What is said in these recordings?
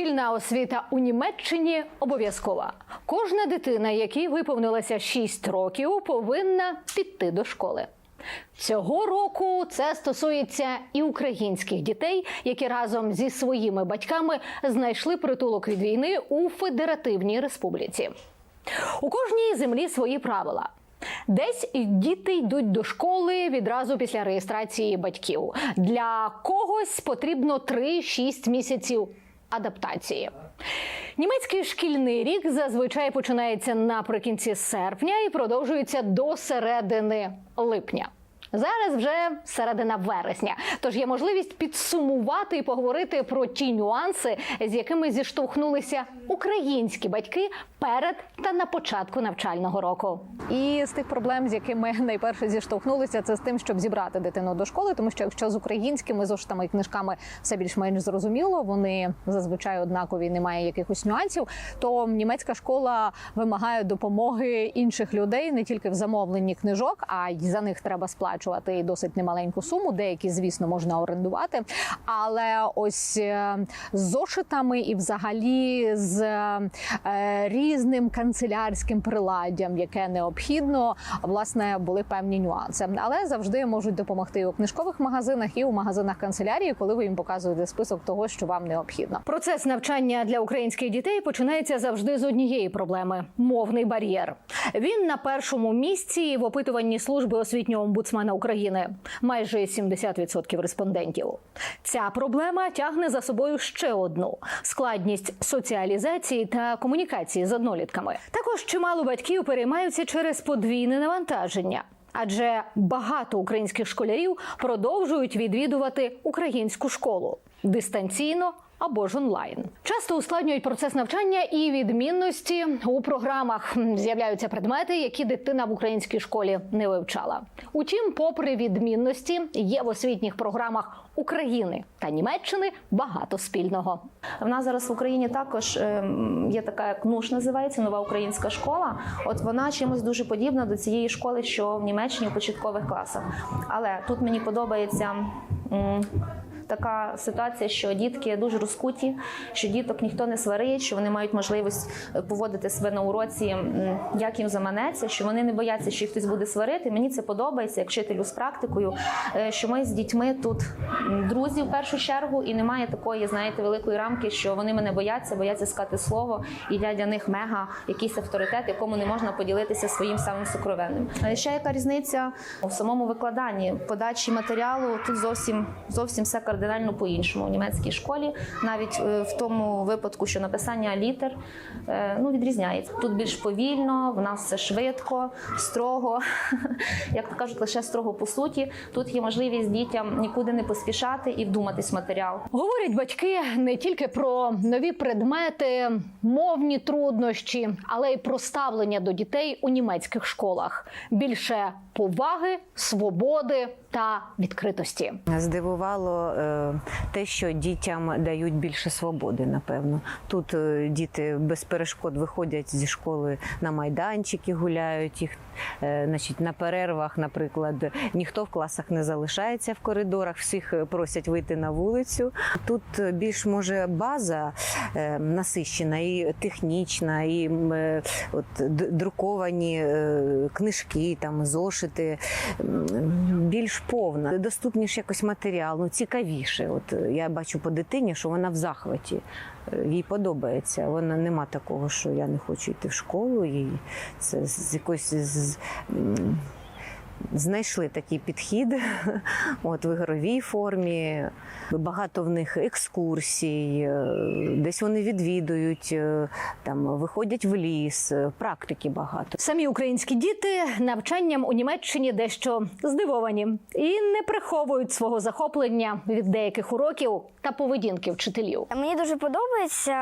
Шкільна освіта у Німеччині обов'язкова. Кожна дитина, якій виповнилося 6 років, повинна піти до школи. Цього року це стосується і українських дітей, які разом зі своїми батьками знайшли притулок від війни у Федеративній Республіці. У кожній землі свої правила. Десь діти йдуть до школи відразу після реєстрації батьків. Для когось потрібно 3-6 місяців адаптації. Німецький шкільний рік зазвичай починається наприкінці серпня і продовжується до середини липня. Зараз вже середина вересня, тож є можливість підсумувати і поговорити про ті нюанси, з якими зіштовхнулися українські батьки перед та на початку навчального року. І з тих проблем, з якими найперше зіштовхнулися, це з тим, щоб зібрати дитину до школи, тому що якщо з українськими зошитами і книжками все більш-менш зрозуміло, вони зазвичай однакові, немає якихось нюансів. То німецька школа вимагає допомоги інших людей не тільки в замовленні книжок, а й за них треба сплачувати і досить немаленьку суму. Деякі, звісно, можна орендувати. Але ось е, з зошитами і взагалі з е, різним канцелярським приладдям, яке необхідно, власне, були певні нюанси. Але завжди можуть допомогти і у книжкових магазинах, і у магазинах канцелярії, коли ви їм показуєте список того, що вам необхідно. Процес навчання для українських дітей починається завжди з однієї проблеми мовний бар'єр. Він на першому місці в опитуванні служби освітнього омбудсмена України майже 70% респондентів. Ця проблема тягне за собою ще одну складність соціалізації та комунікації з однолітками. Також чимало батьків переймаються через подвійне навантаження. Адже багато українських школярів продовжують відвідувати українську школу дистанційно або ж онлайн. Часто ускладнюють процес навчання і відмінності у програмах. З'являються предмети, які дитина в українській школі не вивчала. Утім, попри відмінності, є в освітніх програмах України та Німеччини багато спільного. В нас зараз в Україні також ем, є така як називається нова українська школа. От вона чимось дуже подібна до цієї школи, що в Німеччині в початкових класах. Але тут мені подобається. Така ситуація, що дітки дуже розкуті, що діток ніхто не сварить, що вони мають можливість е, поводити себе на уроці, як їм заманеться, що вони не бояться, що їх хтось буде сварити. Мені це подобається як вчителю з практикою, е, що ми з дітьми тут друзі в першу чергу, і немає такої, знаєте, великої рамки, що вони мене бояться, бояться сказати слово, і я для них мега якийсь авторитет, якому не можна поділитися своїм самим сокровенним. Ще яка різниця у самому викладанні, подачі матеріалу тут зовсім зовсім все кардинально по-іншому. У німецькій школі, навіть е, в тому випадку, що написання літер е, ну, відрізняється. Тут більш повільно, в нас все швидко, строго, як то кажуть, лише строго по суті. Тут є можливість дітям нікуди не поспішати і вдуматись в матеріал. Говорять батьки не тільки про нові предмети, мовні труднощі, але й про ставлення до дітей у німецьких школах. Більше поваги, свободи та відкритості. Здивувало е, те, що дітям дають більше свободи, напевно. Тут е, діти без перешкод виходять зі школи на майданчики, гуляють їх. е, Значить, на перервах, наприклад, ніхто в класах не залишається в коридорах, всіх просять вийти на вулицю. Тут більш може база насищена і технічна, і от, друковані книжки, там, зошити м, повна, доступніше якось матеріал, ну цікавіше. От е, я бачу по дитині, що вона в захваті. Е, Їй подобається. Вона нема такого, що я не хочу йти в школу. Їй це з якоїсь знайшли такий підхід от, в ігровій формі. Багато в них екскурсій, е, десь вони відвідують, е, там, виходять в ліс, е, практики багато. Самі українські діти навчанням у Німеччині дещо здивовані і не приховують свого захоплення від деяких уроків та поведінки вчителів. Мені дуже подобається.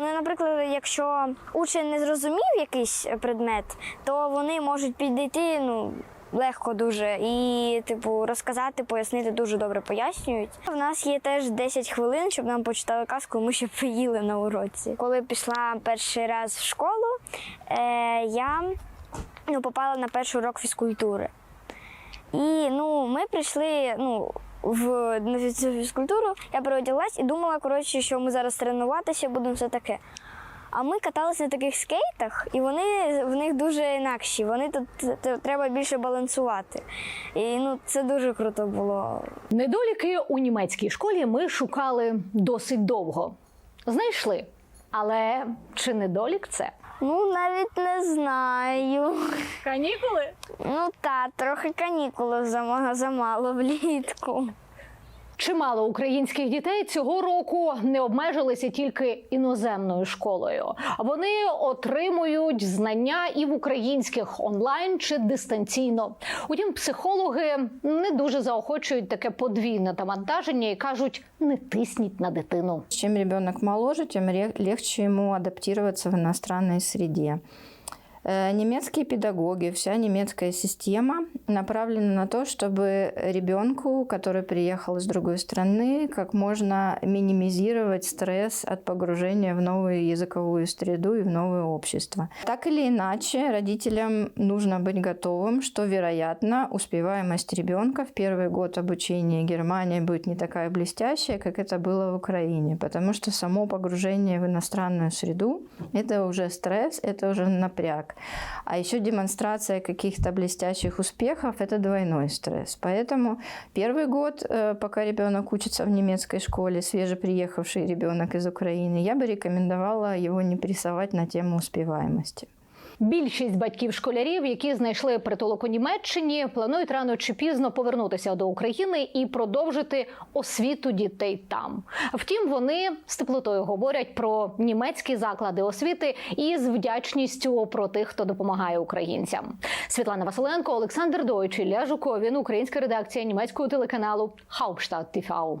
Ну, наприклад, якщо учень не зрозумів якийсь предмет, то вони можуть підійти ну, легко дуже і, типу, розказати, пояснити дуже добре пояснюють. У нас є теж 10 хвилин, щоб нам почитали казку, ми ще поїли на уроці. Коли пішла перший раз в школу, е, я ну, попала на перший урок фізкультури. І ну, ми прийшли, ну, в на фізкультуру, я переодяглась і думала, коротше, що ми зараз тренуватися будемо все таке. А ми каталися на таких скейтах, і вони в них дуже інакші. Вони тут треба більше балансувати. І ну, це дуже круто було. Недоліки у німецькій школі ми шукали досить довго. Знайшли. Але чи недолік це? Ну, навіть не знаю. Канікули? Ну та, трохи канікули замало, замало влітку. Чимало українських дітей цього року не обмежилися тільки іноземною школою. Вони отримують знання і в українських онлайн чи дистанційно. Утім, психологи не дуже заохочують таке подвійне навантаження і кажуть: не тисніть на дитину. Чем ребенок моложе, тем ре- легче ему адаптироваться в иностранной среде. Э, Немецкие педагоги, вся немецкая система направлена на то, чтобы ребенку, который приехал из другой страны, как можно минимизировать стресс от погружения в новую языковую среду и в новое общество. Так или иначе, родителям нужно быть готовым, что, вероятно, успеваемость ребенка в первый год обучения Германии будет не такая блестящая, как это было в Украине, потому что само погружение в иностранную среду – это уже стресс, это уже напряг. А еще демонстрация каких-то блестящих успехов – это двойной стресс. Поэтому первый год, э, пока ребенок учится в немецкой школе, свежеприехавший ребенок из Украины, я бы рекомендовала его не прессовать на тему успеваемости. Більшість батьків школярів, які знайшли притулок у Німеччині, планують рано чи пізно повернутися до України і продовжити освіту дітей там. Втім, вони з теплотою говорять про німецькі заклади освіти і з вдячністю про тих, хто допомагає українцям. Світлана Василенко, Олександр Дойч, Ілля Жуковін, українська редакція німецького телеканалу Hauptstadt TV.